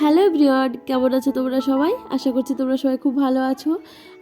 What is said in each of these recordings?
Hello everyone, কেমন আছো তোমরা সবাই? আশা করছি তোমরা সবাই খুব ভালো আছো।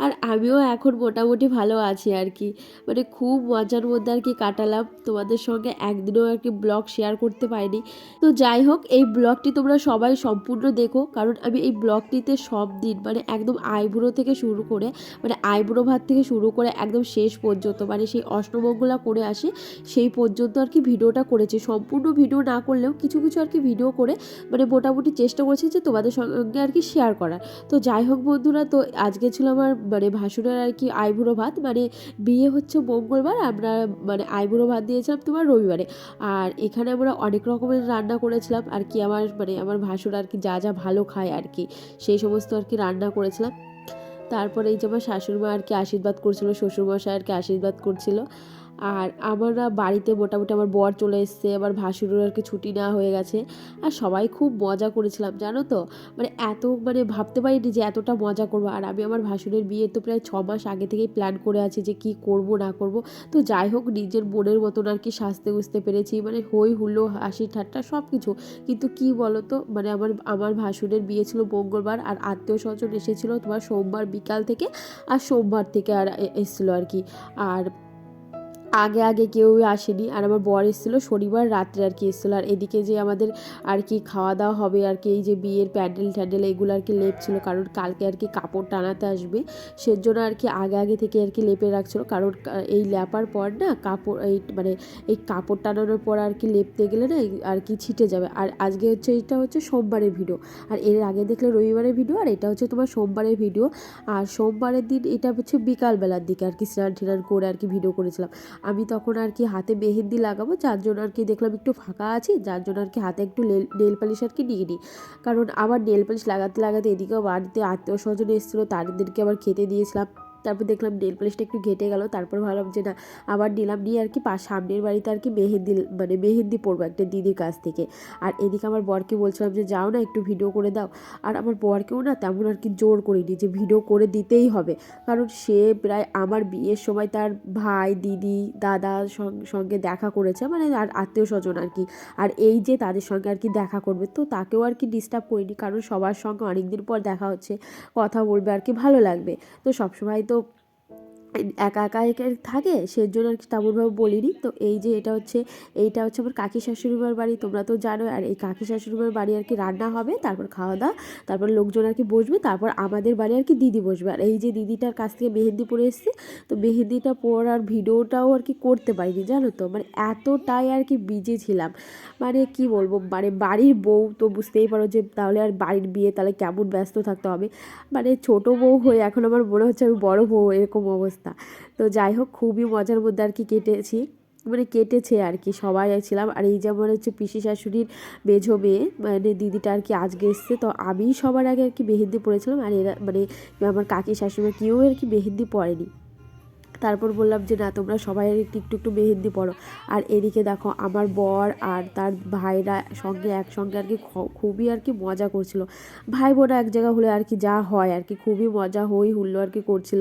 আর আমিও এখন মোটামুটি ভালো আছি আর কি। মানে খুব মজার মধ্যে আর কি কাটালাম। তোমাদের সঙ্গে একদিনও আর কি ব্লগ শেয়ার করতে পারিনি। তো যাই হোক, এই ব্লগটি তোমরা সবাই সম্পূর্ণ দেখো। কারণ আমি এই ব্লগটিতে সব দিন মানে একদম আইবুড়ো থেকে শুরু করে মানে আইবুড়ো ভাত থেকে শুরু করে একদম শেষ পর্যন্ত মানে সেই অষ্টমঙ্গলা করে আসে, সেই পর্যন্ত আর কি ভিডিওটা করেছি। সম্পূর্ণ ভিডিও না করলেও কিছু কিছু আর কি ভিডিও করে মানে মোটামুটি চেষ্টা করছি যে তোমাদের সঙ্গে আর কি শেয়ার করার। তো যাই হোক বন্ধুরা, তো আজকে ছিল আমার মানে ভাসুরের আর কি আইবুড়ো ভাত। মানে বিয়ে হচ্ছে মঙ্গলবার, আমরা মানে আইবুড়ো ভাত দিয়েছিলাম তোমার রবিবারে। আর এখানে আমরা অনেক রকমের রান্না করেছিলাম। আর কি আমার মানে আমার ভাসুর আর কি যা যা ভালো খায় আর কি, সেই সমস্ত আর কি রান্না করেছিলাম। তারপরে এই যে আমার শাশুড়ি মা আর কি আশীর্বাদ করছিল, শ্বশুরমশাই আর কি আশীর্বাদ করছিল। আর আমরা বাড়িতে মোটামুটি আমার বর চলে এসছে আমার ভাসুরের আর কি ছুটি নেওয়া হয়ে গেছে। আর সবাই খুব মজা করেছিলাম, জানো তো? মানে এত মানে ভাবতে পারিনি যে এতটা মজা করব। আর আমি আমার ভাসুরের বিয়ে তো প্রায় ছ মাস আগে থেকেই প্ল্যান করে আছি যে কি করব, না করব। তো যাই হোক, নিজের মনের মতন আর কি সাজতে বুঝতে পেরেছি। মানে হই হুল্লো, হাসি ঠাট্টা সব কিছু কিন্তু কি বলো তো মানে আমার আমার ভাসুরের বিয়ে ছিল মঙ্গলবার আর আত্মীয় স্বজন এসেছিল তোমার সোমবার বিকাল থেকে আর সোমবার থেকে আর এসেছিল আর কি। আর আগে আগে কেউই আসেনি আর আমার বর এসেছিল শনিবার রাত্রে আর কি এসেছিল আর এদিকে যে আমাদের আর কি খাওয়া দাওয়া হবে আর কি এই যে বিয়ের প্যান্ডেল ট্যান্ডেল এগুলো আর কি লেপ ছিল কারণ কালকে আর কি কাপড় টানাতে আসবে সেজন্য আর কি আগে আগে থেকে আর কি লেপে রাখছিল কারণ এই লেপার পর না কাপড় এই মানে এই কাপড় টানানোর পর আর কি লেপতে গেলে না আর কি ছিটে যাবে আর আজকে হচ্ছে এটা হচ্ছে সোমবারের ভিডিও আর এর আগে দেখলে রবিবারের ভিডিও আর এটা হচ্ছে তোমার সোমবারের ভিডিও আর সোমবারের দিন এটা হচ্ছে বিকালবেলার দিকে আর কি স্নান টিনান করে আর কি ভিডিও করেছিলাম আমি তখন আর কি হাতে মেহেন্দি লাগাবো, যার জন্য আর কি দেখলাম একটু ফাঁকা আছে, যার জন্য আর কি হাতে একটু নেল পালিশ আর কি নিয়ে নিই। কারণ আবার নেল পালিশ লাগাতে লাগাতে এদিকেও বাড়িতে আত্মীয় স্বজন এসেছিল, তাদেরকে আবার খেতে দিয়েছিলাম। তারপর দেখলাম নেল পালিশটা একটু ঘেটে গেল, তারপর ভাবলাম যে না, আবার নিলাম, নিয়ে আর কি সামনের বাড়িতে আর কি মেহেন্দি মানে মেহেন্দি পড়ব একটা দিদির কাছ থেকে। আর এদিকে আমার বরকে বলছিলাম যে, যাও না একটু ভিডিও করে দাও। আর আমার বরকেও না তেমন আর কি জোর করিনি যে, ভিডিও করে দিতেই হবে। কারণ সে প্রায় আমার বিয়ের সময় তার ভাই, দিদি, দাদা সঙ্গে দেখা করেছে মানে আর আত্মীয় স্বজন আর কি। আর এই যে তাদের সঙ্গে আর কি দেখা করবে, তো তাকেও আর কি ডিস্টার্ব করিনি, কারণ সবার সঙ্গে অনেকদিন পর দেখা হচ্ছে, কথা বলবে আর কি, ভালো লাগবে। তো সবসময় একা একা একা থাকে, সেজন্য আর কি তেমনভাবে বলিনি। তো এই যে এটা হচ্ছে, এইটা হচ্ছে আমার কাকি শাশুড়িমার বাড়ি, তোমরা তো জানো আর এই কাকি শাশুড়িমার বাড়ি আর কি রান্না হবে, তারপর খাওয়া দাওয়া, তারপর লোকজন আর কি বসবে, তারপর আমাদের বাড়ি আর কি দিদি বসবে। আর এই যে দিদিটার কাছ থেকে মেহেন্দি পরে এসেছি, তো মেহেন্দিটা পরার ভিডিওটাও আর কি করতে পারিনি, জানো তো? মানে এতটাই আর কি বিজি ছিলাম। মানে কি বলব মানে বাড়ির বউ তো বুঝতেই পারো যে তাহলে আর বাড়ির বিয়ে তাহলে কেমন ব্যস্ত থাকতে হবে। মানে ছোট বউ হয়ে এখন আমার মনে হচ্ছে আমি বড় বউ, এরকম অবস্থা। তো যাই হোক, খুবই মজার মধ্যে আর কি কেটেছি। মানে কেটেছে আর কি, সবাই ছিলাম আর এই যেমন হচ্ছে পিসি শাশুড়ির মেঝো মেয়ে মানে দিদিটা আর কি আজকে এসছে, তো আমি সবার আগে আর কি মেহেন্দি পড়েছিলাম আর এরা মানে আমার কাকি শাশুড়ি কেউ আর কি মেহেন্দি পরেনি। তারপর বললাম যে, না, তোমরা সবাই একটু একটু একটু মেহেন্দি পড়ো আর এদিকে দেখো, আমার বর আর তার ভাইরা সঙ্গে একসঙ্গে আর কি খুবই আর কি মজা করছিল। ভাই বোনা এক জায়গা হলে আর কি যা হয় আর কি, খুবই মজা, হই হুল্লো আর কি করছিল।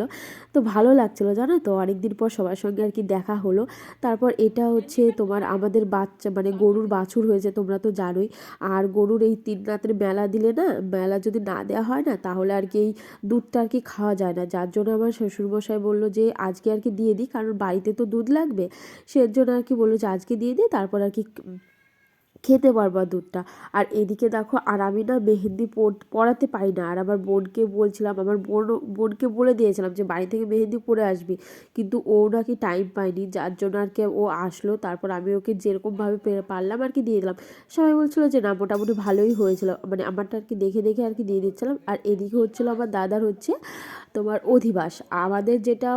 তো ভালো লাগছিল, জানো তো? অনেকদিন পর সবার সঙ্গে আর কি দেখা হলো। তারপর এটা হচ্ছে তোমার আমাদের বাচ্চা মানে গরুর বাছুর হয়েছে, তোমরা তো জানোই। আর গরুর এই তিন রাতের মেলা দিলে না, মেলা যদি না দেওয়া হয় না, তাহলে আর কি এই দুধটা আর কি খাওয়া যায় না। যার জন্য আমার শ্বশুরমশাই বলল যে, আজকে আর কি দিয়ে দিই, কারণ বাড়িতে তো দুধ লাগবে। সেজন্য আর কি বলল যে আজকে দিয়ে দিই তারপর আর কি খেতে পারবা দুধটা। আর এদিকে দেখো, আর আমি না মেহেন্দি পরাতে পারি না। আর আমার বোনকে বলছিলাম, আমার বোন, বোনকে বলে দিয়েছিলাম যে বাড়ি থেকে মেহেন্দি পরে আসবি। কিন্তু ও নাকি টাইম পায়নি, যার জন্য আর কি ও আসলো। তারপর আমি ওকে যেরকমভাবে পারলাম আর কি দিয়ে দিলাম। সবাই বলছিল যে না, মোটামুটি ভালোই হয়েছিল। মানে আমারটা আর কি দেখে দেখে আর কি দিয়ে দিচ্ছিলাম। আর এদিকে হচ্ছিল আমার দাদার হচ্ছে তোমার অধিবাস। আমাদের যেটা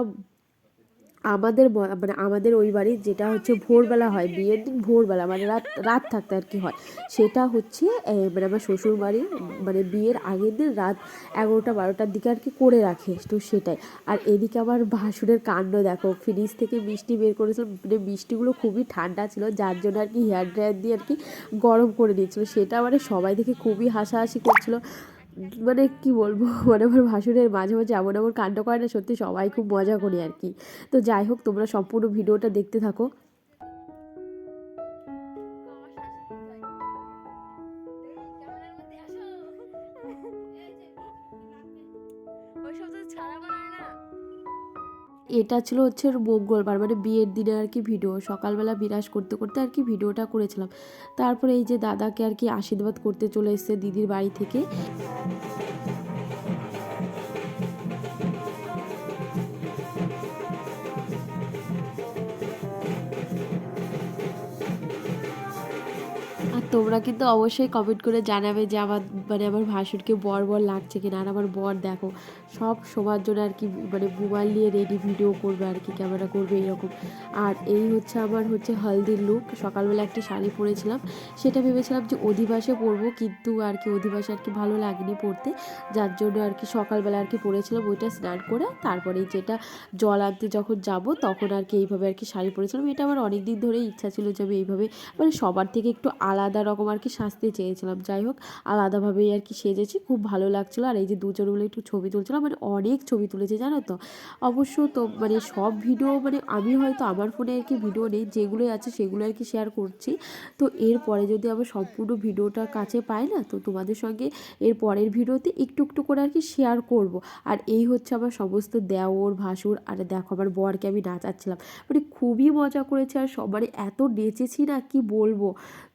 আমাদের মানে আমাদের ওই বাড়ির যেটা হচ্ছে ভোরবেলা হয়, বিয়ের দিন ভোরবেলা মানে রাত রাত থাকতে আর কি হয়। সেটা হচ্ছে মানে আমার শ্বশুর বাড়ির মানে বিয়ের আগের দিন রাত এগারোটা, বারোটার দিকে আর কি করে রাখে, তো সেটাই। আর এদিকে আমার ভাসুরের কাণ্ড দেখো ফ্রিজ থেকে মিষ্টি বের করেছিলাম মানে মিষ্টিগুলো খুবই ঠান্ডা ছিল, যার জন্য আর কি হেয়ার ড্রায়ার দিয়ে আর কি গরম করে দিয়েছিল। সেটা মানে সবাই দেখে খুবই হাসাহাসি করছিল। মানে কি বলব? মানে আমার ভাসুরের মাঝে মাঝে এমন এমন কাণ্ড করে না, সত্যি সবাই খুব মজা করি আর কি। তো যাই হোক, তোমরা সম্পূর্ণ ভিডিওটা দেখতে থাকো। এটা ছিল হচ্ছে মঙ্গলবার মানে বিয়ের দিনে আর কি ভিডিও। সকালবেলা বিরাজ করতে করতে আর কি ভিডিওটা করেছিলাম। তারপরে এই যে দাদাকে আর কি আশীর্বাদ করতে চলে এসেছে দিদির বাড়ি থেকে। তোমরা কিন্তু অবশ্যই কমেন্ট করে জানাবে যে আমার মানে আমার ভাসুরকে বর বর লাগছে কিনা। আর আমার বর দেখো সব সবার জন্য আর কি মানে মোবাইল নিয়ে রেডি ভিডিও করবে আর কি ক্যামেরা করবে এরকম। আর এই হচ্ছে আমার হচ্ছে হলদির লুক সকালবেলা একটা শাড়ি পরেছিলাম, সেটা ভেবেছিলাম যে অধিবাসে পরবো, কিন্তু আর কি অধিবাসে আর কি ভালো লাগেনি পরতে। যার জন্য আর কি সকালবেলা আর কি পরেছিলাম, ওইটা স্নান করে তারপরে যেটা জল আনতে যখন যাব, তখন আর কি এইভাবে আর কি শাড়ি পরেছিলাম। এটা আমার অনেক দিন ধরেই ইচ্ছা ছিল যে আমি এইভাবে মানে সবার থেকে একটু আলাদা রকম আর কি সাজতে চেয়েছিলাম। যাই হোক, আলাদাভাবেই আর কি সেজেছি, খুব ভালো লাগছিল। আর এই যে দুজন মিলে একটু ছবি তুলছিলাম মানে অনেক ছবি তুলেছে, জানো তো? অবশ্য তো মানে সব ভিডিও মানে আমি হয়তো আমার ফোনে আর কি ভিডিও নেই, যেগুলোই আছে সেগুলো আর কি শেয়ার করছি। তো এরপরে যদি আমার সম্পূর্ণ ভিডিওটা কাছে পাই না, তো তোমাদের সঙ্গে এর পরের ভিডিওতে একটু একটু করে আর কি শেয়ার করব। আর এই হচ্ছে আমার সমস্ত দেওর, ভাসুর, আর দেখো আমার বরকে আমি নাচাচ্ছিলাম। মানে খুবই মজা করেছে, আর সবারই এত নেচেছি না, কি বলব?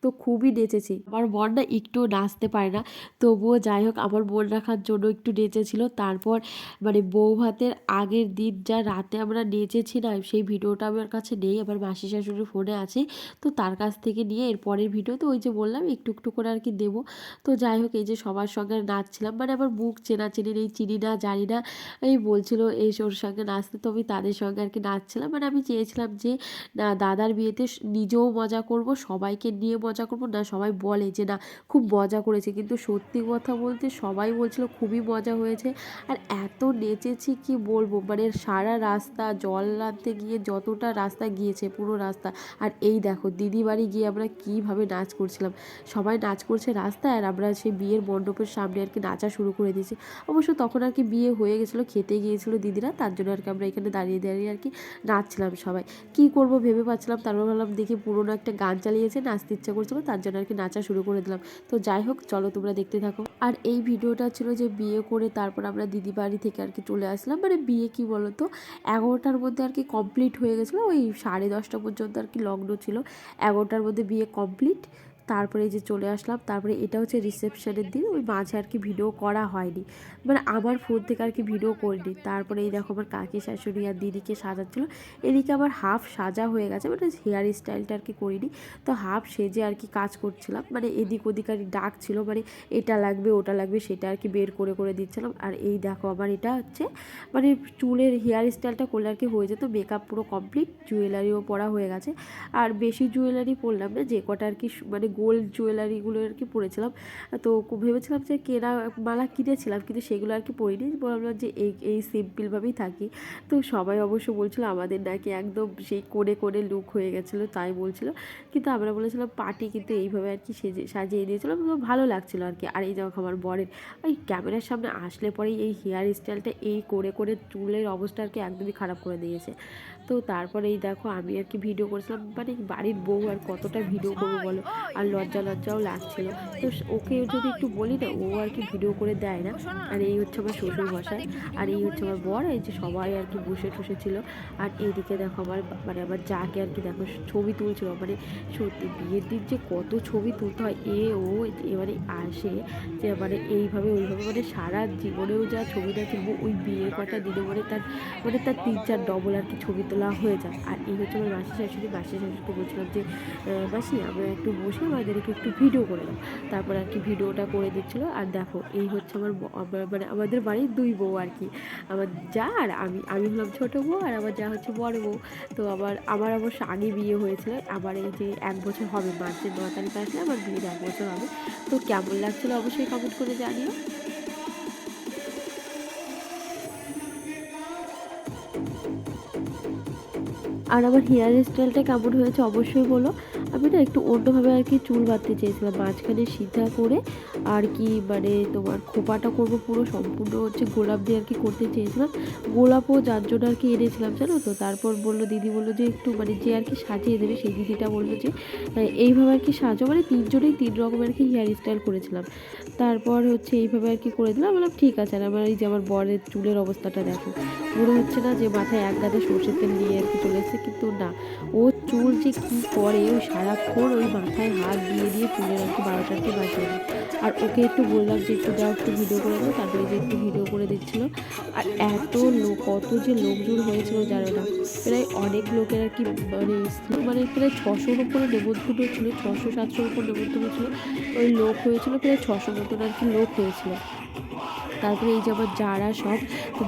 তো খুবই নেচেছি। আমার বোন না একটু নাচতে পারে না, তবুও যাই হোক, আমার মন রাখার জন্য একটু নেচেছিল, তারপর মানে বউ ভাতের আগের দিন যা রাতে আমরা নেচেছি না সেই ভিডিওটা আমার কাছে নেই, আমার মাসি শাশুড়ির ফোনে আছে। তো তার কাছ থেকে নিয়ে এর পরের ভিডিও তো ওই যে বললাম, একটু একটু করে আর কি দেবো। তো যাই হোক, এই যে সবার সঙ্গে নাচছিলাম মানে আমার মুখ চেনা চেনি নেই, চিনি না, জানি না। এই বলছিল, এই ওর সঙ্গে নাচতে তো আমি তাদের সঙ্গে আর কি নাচছিলাম। মানে আমি চেয়েছিলাম যে, না, দাদার বিয়েতে নিজেও মজা করব, সবাইকে নিয়ে মজা করব। না, সবাই বলে যে, না, খুব মজা করেছে। কিন্তু সত্যি কথা বলতে সবাই বলছিল, খুবই মজা হয়েছে। আর এত নেচেছি কি বলব? মানে সারা রাস্তা, জল আনতে গিয়ে যতটা রাস্তা গিয়েছে, পুরো রাস্তা। আর এই দেখো, দিদি বাড়ি গিয়ে আমরা কীভাবে নাচ করছিলাম। সবাই নাচ করছে রাস্তায় আর আমরা সেই বিয়ের মণ্ডপের সামনে আর কি নাচা শুরু করে দিয়েছি। অবশ্য তখন আর কি বিয়ে হয়ে গেছিল, খেতে গিয়েছিল দিদিরা, তার জন্য আর কি আমরা এখানে দাঁড়িয়ে দাঁড়িয়ে আর কি নাচছিলাম সবাই। কি করব ভেবে পাচ্ছিলাম, তারপর ভাবলাম দেখি পুরোনো একটা গান চালিয়েছে, নাচতে ইচ্ছা করছিল, তার জন্য আর কি নাচা শুরু করে দিলাম। তো যাই হোক, চলো তোমরা দেখতে থাকো। আর এই ভিডিওটা ছিল যে বিয়ে করে তারপর আমরা দিদি বাড়ি থেকে আর কি চলে আসলাম। মানে বিয়ে কি বলতো? এগারোটার মধ্যে আর কি কমপ্লিট হয়ে গেছিল। ওই সাড়ে দশটা পর্যন্ত আর কি লগ্ন ছিল। এগারোটার মধ্যে বিয়ে কমপ্লিট তারপরে যে চলে আসলাম, তারপরে এটা হচ্ছে রিসেপশনের দিন, ওই মাঝে আর কি ভিডিও করা হয়নি। মানে আমার ফোন থেকে আর কি ভিডিও করিনি। তারপরে এই দেখো আমার কাকি শাশুড়ি আর দিদিকে সাজাচ্ছিল। এদিকে আবার হাফ সাজা হয়ে গেছে মানে হেয়ার স্টাইলটা আর কি করিনি। তো হাফ সেজে আর কি কাজ করছিলাম। মানে এদিক ওদিক আর ডাক ছিল মানে এটা লাগবে, ওটা লাগবে, সেটা আর কি বের করে করে দিচ্ছিলাম। আর এই দেখো আমার এটা হচ্ছে মানে চুলের হেয়ার স্টাইলটা করলে আর কি হয়ে যেত মেকআপ পুরো কমপ্লিট জুয়েলারিও পরা হয়ে গেছে। আর বেশি জুয়েলারি পরলাম না, যে কটা আর কি মানে গোল্ড জুয়েলারিগুলো আর কি পরেছিলাম। তো ভেবেছিলাম যে কেনা মালা কিনেছিলাম, কিন্তু সেগুলো আর কি পরিনি। বললাম যে এই এই সিম্পলভাবেই থাকি। তো সবাই অবশ্য বলছিল আমাদের নাকি একদম সেই কোণে কোণে লুক হয়ে গেছিল, তাই বলছিল। কিন্তু আমরা বলেছিলাম পার্টি কিন্তু এইভাবে আর কি সেজে, সাজিয়ে দিয়েছিলাম ভালো লাগছিল আর কি। আর এই দেখো আমার বরের, ওই ক্যামেরার সামনে আসলে পরেই এই হেয়ার স্টাইলটা এই করে করে চুলের অবস্থা আর কি একদমই খারাপ করে দিয়েছে। তো তারপরে এই দেখো আমি আর কি ভিডিও করেছিলাম। মানে বাড়ির বউ আর কতটা ভিডিও করব বলো? আর লজ্জা লজ্জাও লাগছিল। তো ওকে যদি একটু বলি না ও আর কি ভিডিও করে দেয় না। আর এই হচ্ছে আমার শ্বশুর মশাই। আর এই হচ্ছে আমার বর এই যে সবাই আর কি বসে টসে ছিল। আর এইদিকে দেখো আমার মানে আমার যাকে আর কি দেখো ছবি তুলছিল। মানে সত্যি বিয়ের দিন যে কত ছবি তুলতে হয় এ ও এবারে আসে যে মানে এইভাবে ওইভাবে। মানে সারা জীবনেও যা ছবিটা তুলবো ওই বিয়ের কটা দিনে মানে তার মানে তার তিন চার ডবল আর কি ছবি তোলা হয়ে যায়। আর এই হচ্ছে আমার মাসি শাশুড়ি। মাসি শাশুড়িকে বলছিলাম যে বাসি, আমরা একটু বসে আমাদেরকে একটু ভিডিও করে দাও। তারপর আর কি ভিডিওটা করে দিচ্ছিল। আর দেখো, এই হচ্ছে আমার আমার- মানে আমাদের বাড়ির দুই বউ আর কি। আমার যা আর আমি আমি হলাম ছোটো বউ আর আমার যা হচ্ছে বড় বউ। তো আবার, আমার অবশ্য আগে বিয়ে হয়েছিল। আবার এই যে এক বছর হবে মার্চের ন তারিখ আসলে আমার বিয়ের এক বছর হবে। তো কেমন লাগছিল অবশ্যই কমেন্ট করে জানিও। আর আমার হেয়ার স্টাইলটা কেমন হয়েছে অবশ্যই বলো। আমি না একটু অন্যভাবে আর কি চুল বাঁধতে চেয়েছিলাম, মাঝখানে সিধা করে আর কি মানে তোমার খোপাটা করব পুরো সম্পূর্ণ হচ্ছে গোলাপ দিয়ে আর কি করতে চেয়েছিলাম। গোলাপও যার জন্য আর কি এনেছিলাম জানো তো, তারপর বলল, দিদি বলল যে একটু মানে যে আর কি সাজিয়ে দেবে সেই দিদিটা বলল যে এইভাবে আর কি সাজো। মানে তিনজনেই তিন রকমের আর কি হেয়ার স্টাইল করেছিলাম। তারপর হচ্ছে এইভাবে আর কি করে দিলাম, বললাম, ঠিক আছে আর আমার এই যে আমার বরের চুলের অবস্থাটা দেখো। মনে হচ্ছে না যে মাথায় এক গাদা সর্ষের তেল নিয়ে আর কি চলে এসেছে, কিন্তু না, ও চুল যে কী করে, ওই সারাক্ষণ ওই মাথায় হাত দিয়ে দিয়ে তুলে কি বারোটাকে দেয় আর ওকে একটু বললাম যে একটু দাও, একটু ভিডিও করে দাও, তারপরে যে একটু ভিডিও করে দিচ্ছিল। আর এত লোক কত যে লোকজন হয়েছিল জানো না প্রায় অনেক লোকের আর কি মানে মানে প্রায় ছশোর উপরে নেমন্তন্ন ছিল, ছশো, সাতশোর উপর নেমন্তন্ন ছিল। ওই লোক হয়েছিল প্রায় ছশো মতন আর কি লোক হয়েছিল। তারপরে এই যে আবার যারা সব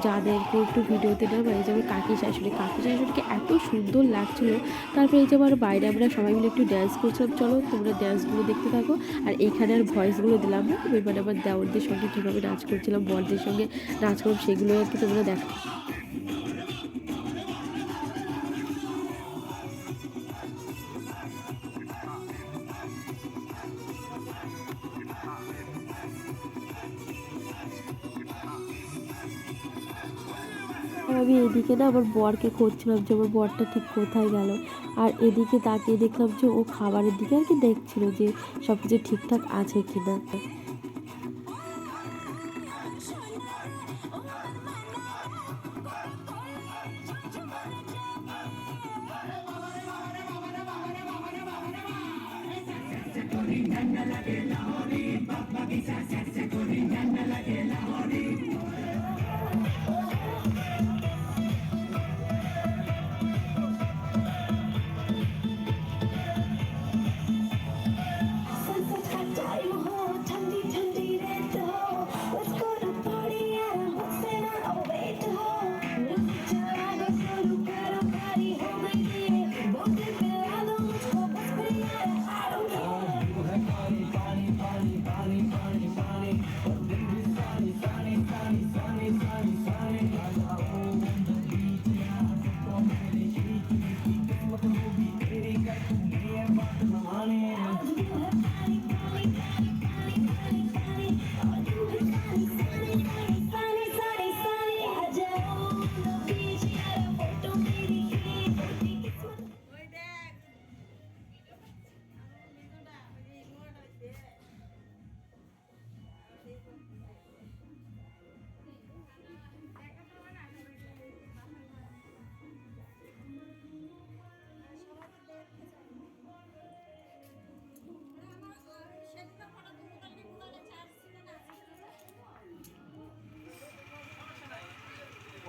যাদেরকে একটু ভিডিওতে নেওয়া এই যে আমার কাকি শাশুড়ি, কাকি শাশুড়িকে এত সুন্দর লাগছিল। তারপরে এই যে আবার বাইরে আমরা সবাই মিলে একটু ড্যান্স করছিলাম। চলো তোমরা ড্যান্সগুলো দেখতে থাকো। আর এইখানে আর ভয়েসগুলো দিলাম না। মানে আমার দেওরদের সঙ্গে কীভাবে নাচ করছিলাম, বরদের সঙ্গে নাচ করলাম সেগুলো আর কি তোমরা দেখো। এদিকে না আমার বরকে খুঁজছিলাম যে আমার বরটা ঠিক কোথায় গেল। আর এদিকে তাকিয়ে দেখলাম যে ও খাবারের দিকে আর কি দেখছিল যে সব কিছু ঠিকঠাক আছে কিনা। Sunset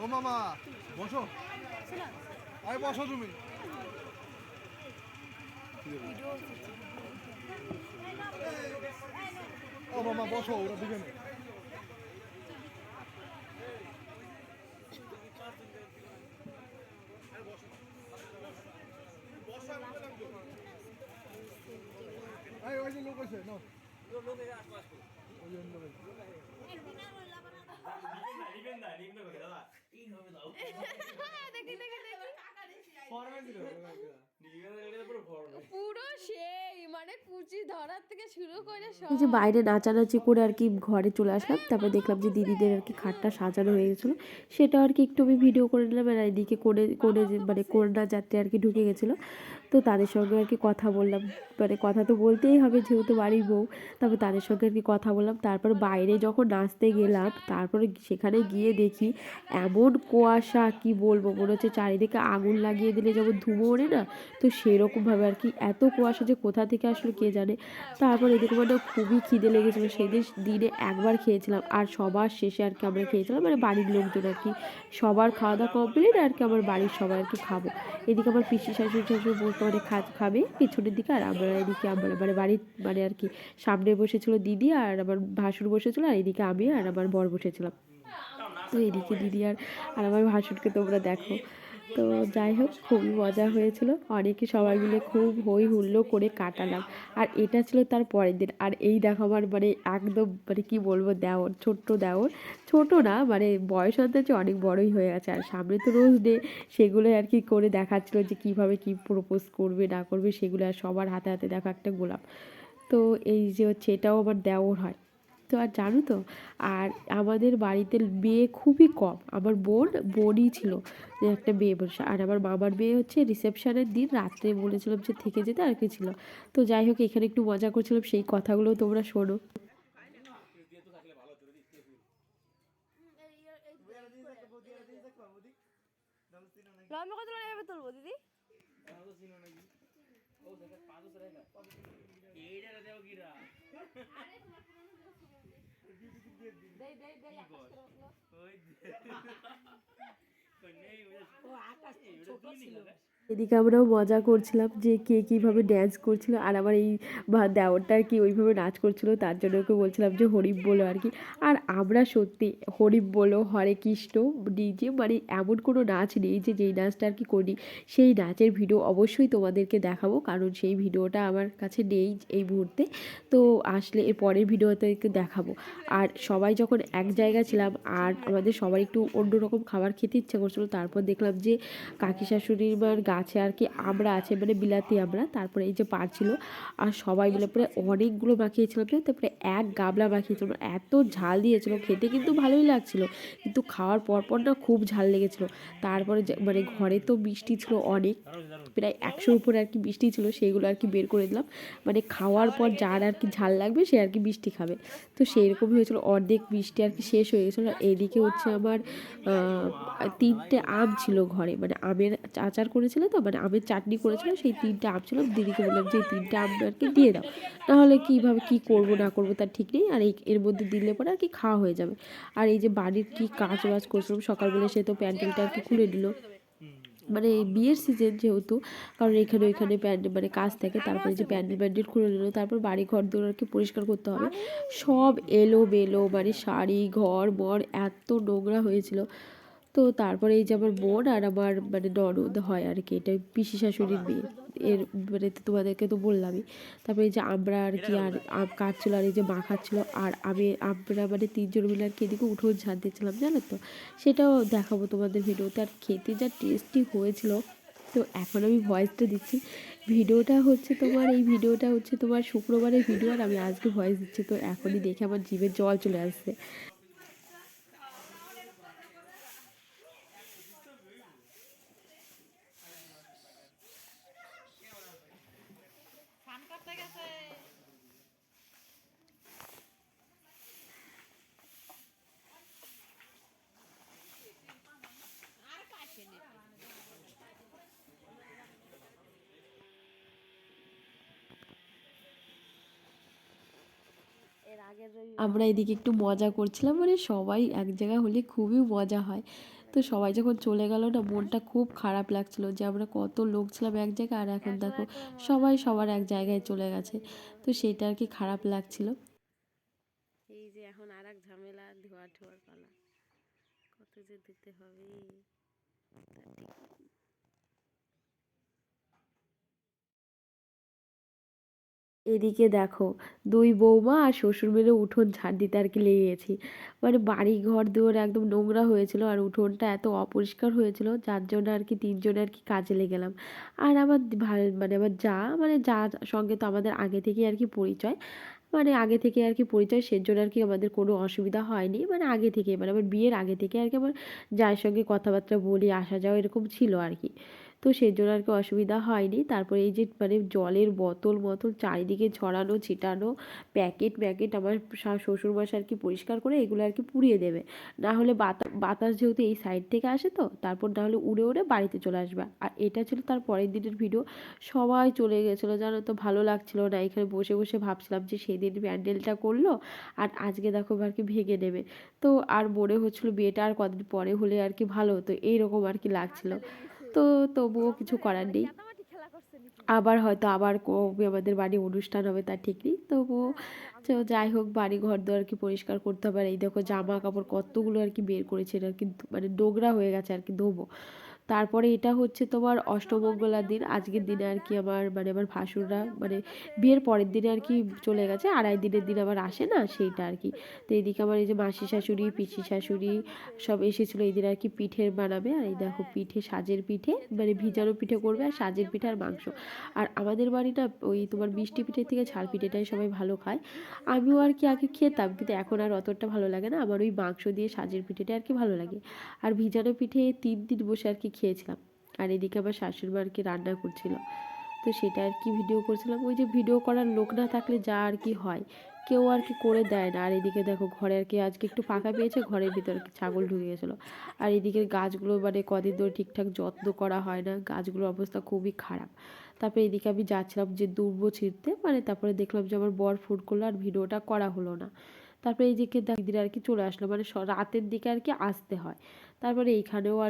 ও মামা বসো। আরে বসো তুমি। ও মামা বসো ওরা নে। এই, ওই যে জন্য লোক আছে। পুরো সেই মানে কুচি ধরার থেকে শুরু করে এই যে বাইরে নাচানাচি করে আর কি ঘরে চলে আসলাম তারপরে দেখলাম যে দিদিদের আর কি খাটটা সাজানো হয়ে গেছিল। সেটা আর কি একটু আমি ভিডিও করে নিলাম আর এদিকে করে করে মানে কন্যা যাত্রী আর কি ঢুকে গেছিল। তো তাদের সঙ্গে আর কি কথা বললাম মানে কথা তো বলতেই হবে যেহেতু বাড়ির বউ তারপর তাদের সঙ্গে আর কি কথা বললাম। তারপর বাইরে যখন নাচতে গেলাম তারপরে সেখানে গিয়ে দেখি এমন কুয়াশা কি বলব মনে হচ্ছে চারিদিকে আগুন লাগিয়ে দিলে যেমন ধুমো ওড়ে না তো সেরকমভাবে আর কি। এত কুয়াশা যে কোথা থেকে আসলে কে জানে? তারপর এদিকে মানে খুবই খিদে লেগেছিলো। সেদিন দিনে একবার খেয়েছিলাম আর সবার শেষে আর কি আমরা খেয়েছিলাম মানে বাড়ির লোকজন আর কি। সবার খাওয়া দাওয়া কমপ্লিট আর কি আমার বাড়ির সবাই আর কি খাব। এদিকে আমার পিসি শাশুড়ি শাশুড়ি বলতে মানে খাবে পিছনের দিকে? আর আমরা এদিকে আমরা মানে বাড়ির মানে আর কি সামনে বসেছিল দিদি আর আমার ভাসুর বসেছিল আর এদিকে আমি আর আমার বর বসেছিলাম। তো এদিকে দিদি আর আর আমার ভাসুরকে তোমরা দেখো। তো যাই হোক খুবই মজা হয়েছিল। অনেকে সবাই মিলে খুব হই হুল্লো করে কাটালাম। আর এটা ছিল তার পরের দিন। আর এই দেখো আমার মানে একদম মানে কি বলব, দেওর, ছোট্ট দেওর। ছোট না মানে বয়স হচ্ছে অনেক বড়ই হয়ে গেছে। আর সামনে তো রোজ ডে। সেগুলো আর কি করে দেখাচ্ছিল যে কীভাবে কি প্রপোজ করবে, না করবে, সেগুলো আর সবার হাতে হাতে দেখো একটা গোলাপ। তো এই যে হচ্ছে, এটাও আমার দেওর হয়। তো আর জানো তো, আর আমাদের বাড়িতে মেয়ে খুবই কম। আমার বোন, বোনই ছিল যে একটা মেয়ে বসে আর আমার মামার মেয়ে হচ্ছে রিসেপশনের দিন রাত্রে বলেছিলাম যে থেকে যেতে আর কি ছিল। তো যাই হোক, এখানে একটু মজা করছিলাম, সেই কথাগুলো তোমরা শোনো। Dej, dej, dej, jakaś krosno. Chodź. Koniej, এদিকে আমরাও মজা করছিলাম যে কে কীভাবে ড্যান্স করছিল আর আমার এই বা দেওরটা আর কি ওইভাবে নাচ করছিল তার জন্য ওকে বলছিলাম যে হরিপ বলো আর কি। আর আমরা সত্যি হরিপ বলো, হরে কৃষ্ণ নিজে মানে এমন কোনো নাচ নেই যে যেই নাচটা আর কি করি, সেই নাচের ভিডিও অবশ্যই তোমাদেরকে দেখাবো কারণ সেই ভিডিওটা আমার কাছে নেই এই মুহূর্তে। তো আসলে এর পরের ভিডিওতে দেখাবো। আর সবাই যখন এক জায়গায় ছিলাম আর আমাদের সবার একটু অন্যরকম খাবার খেতে ইচ্ছা করছিল, তারপর দেখলাম যে কাকি শাশুড়ির মার গাছে আর কি, আমরা আছে মানে বিলাতি আমরা, তারপরে এই যে পারছিল আর সবাই মিলে প্রায় অনেকগুলো মাখিয়েছিলাম জানো? তারপরে এক গাবলা মাখিয়েছিলাম এত ঝাল দিয়েছিল, খেতে কিন্তু ভালোই লাগছিল, কিন্তু খাওয়ার পর পর না খুব ঝাল লেগেছিলো, তারপরে মানে ঘরে তো মিষ্টি ছিল অনেক, প্রায় একশোর উপরে আর কি মিষ্টি ছিল, সেগুলো আর কি বের করে দিলাম মানে খাওয়ার পর যার আর কি ঝাল লাগবে, সে আর কি মিষ্টি খাবে, তো সেই রকমই হয়েছিল, অর্ধেক মিষ্টি আর কি শেষ হয়ে গেছিল এদিকে হচ্ছে আমার তিনটে আম ছিল ঘরে মানে আমের আচার করেছিল তো? মানে আমের চাটনি করেছিল সেই তিনটে আম ছিল। দিদিকে বললাম যে তিনটে আম আর কি দিয়ে দাও। নাহলে কীভাবে কী করব, না করব, তার ঠিক নেই। আর এই, এর মধ্যে দিলে পরে আর কি খাওয়া হয়ে যাবে। আর এই যে বাড়ির কি কাজ বাজ করছিলাম, সকালবেলা সে তো প্যান্ডেলটা আর কি খুলে দিল মানে বিয়ের সিজন যেহেতু, কারণ এখানে ওইখানে প্যান্ডেল মানে কাজ থাকে, তারপরে যে প্যান্ডেল প্যান্ডেল খুলে নিল, তারপর বাড়ি ঘর দৌড় আর কি পরিষ্কার করতে হবে। সব এলো বেলো মানে শাড়ি, ঘর মর এত নোংরা হয়েছিল। তো তারপরে এই যে আমার বোন আর আমার মানে ননদ হয় আর কি, এটা পিসি শাশুড়ির মেয়ে। এর মানে তোমাদেরকে তো বললামই। তারপরে এই যে আমরা আর কি আর আম কাটছিল আর এই যে মা খাচ্ছিল আর আমি, আমরা মানে তিনজন মিলে আর কি এদিকে উঠোন ঝাড় দিচ্ছিলাম জানো তো? সেটাও দেখাবো তোমাদের ভিডিওতে। আর খেতে যা টেস্টি হয়েছিল। তো এখন আমি ভয়েসটা দিচ্ছি। ভিডিওটা হচ্ছে তোমার, এই ভিডিওটা হচ্ছে তোমার শুক্রবারের ভিডিও আর আমি আজকে ভয়েস দিচ্ছি। তো এখনই দেখে আমার জিভে জল চলে আসছে। আমরা এদিকে একটু মজা করছিলাম মানে সবাই এক জায়গায় হলে খুবই মজা হয়। তো সবাই যখন চলে গেল না মনটা খুব খারাপ লাগছিল যে আমরা কত লোক ছিলাম এক জায়গায় আর এখন দেখো সবাই সবার এক জায়গায় চলে গেছে। তো সেটা আর কি খারাপ লাগছিল। এই যে এখন আর এক ঝামেলা ধোয়া ঠোয়ার পালা। কত যে দিতে হবে। এদিকে দেখো, দুই বৌমা আর শ্বশুর মিলে উঠোন ঝাড় দিতে আর কি লেগে গেছি মানে বাড়ি ঘর দুয়ার একদম নোংরা হয়েছিল আর উঠোনটা এত অপরিষ্কার হয়েছিল, যার জন্য আর কি তিনজনে আর কি কাজে লেগে গেলাম আর আমার মানে আমার যা মানে যা সঙ্গে তো আমাদের আগে থেকেই আর কি পরিচয় মানে আগে থেকে আর কি পরিচয় সেজন্য আর কি আমাদের কোনো অসুবিধা হয়নি। মানে আগে থেকে মানে আমার বিয়ের আগে থেকে আর কি আমার যার সঙ্গে কথাবার্তা বলি, আসা যাওয়া এরকম ছিল আর কি। তো সেই জন্য আর কি অসুবিধা হয়নি। তারপরে এই যে মানে জলের বোতল মতল চারিদিকে ছড়ানো ছিটানো, প্যাকেট প্যাকেট আমার শা- শ্বশুরমশাই আর কি পরিষ্কার করে এগুলো আর কি পুড়িয়ে দেবে। না হলে বাতাস বাতাস যেহেতু এই সাইড থেকে আসে তো, তারপর না হলে উড়ে উড়ে বাড়িতে চলে আসবে। আর এটা ছিল তার পরের দিনের ভিডিও সবাই চলে গেছিল জানো তো, ভালো লাগছিল না। এখানে বসে বসে ভাবছিলাম যে সেদিন প্যান্ডেলটা করল আর আজকে দেখো আর কি ভেঙে দেবে। তো আর মনে হচ্ছিল বিয়েটা আর কদিন পরে হলে আর কি ভালো হতো। এইরকম আর কি লাগছিল। তো তবুও কিছু করার নেই। আবার হয়তো আবার কবি আমাদের বাড়ি অনুষ্ঠান হবে তা ঠিক নেই। তবুও তো যাই হোক, বাড়ি ঘর দোয়ার আর কি পরিষ্কার করতে হবে। আর এই দেখো জামা কাপড় কতগুলো আর কি বের করেছে আর কি মানে নোংরা হয়ে গেছে আর কি ধোবো। তারপরে এটা হচ্ছে তোমার অষ্টমঙ্গলার দিন আজকের দিনে আর কি আমার মানে আমার ভাসুররা মানে বিয়ের পরের দিনে আর কি চলে গেছে, আড়াই দিনের দিন আবার আসে না সেইটা আর কি। তো এদিকে আমার এই যে মাসি শাশুড়ি, পিসি শাশুড়ি সব এসেছিল এই দিন আর কি পিঠের বানাবে, আর এই দেখো পিঠে, সাজের পিঠে মানে ভিজানো পিঠে করবে আর সাজের পিঠে আর মাংস। আর আমাদের বাড়ি না ওই তোমার মিষ্টি পিঠের থেকে ঝাল পিঠেটাই সবাই ভালো খায়। আমিও আর কি আগে খেতাম, কিন্তু এখন আর অতটা ভালো লাগে না, আমার ওই মাংস দিয়ে সাজের পিঠেটা আর কি ভালো লাগে। আর ভিজানো পিঠে তিন দিন বসে আর কি খেয়েছিলাম। আর এদিকে আমার শাশুড়ি মা আর কি রান্না করছিল। তো সেটা আর কি ভিডিও করছিলাম। ওই যে ভিডিও করার লোক না থাকলে যা আর কি হয়, কেউ আর কি করে দেয় না। আর এদিকে দেখো ঘরে আর কি আজকে একটু ফাঁকা পেয়েছে, ঘরের ভিতর ছাগল ঢুকে গেছিল। আর এদিকে গাছগুলো মানে কদিন ধরে ঠিকঠাক যত্ন করা হয় না, গাছগুলোর অবস্থা খুবই খারাপ। তারপরে এদিকে আমি যাচ্ছিলাম যে দুর্ব ছিঁড়তে মানে তারপরে দেখলাম যে আমার বর ফোন করল আর ভিডিওটা করা হলো না। তারপরে এইদিকে দিদিরা আর কি চলে আসলো। মানে রাতের দিকে আর কি আসতে হয়। তারপরে এইখানেও আর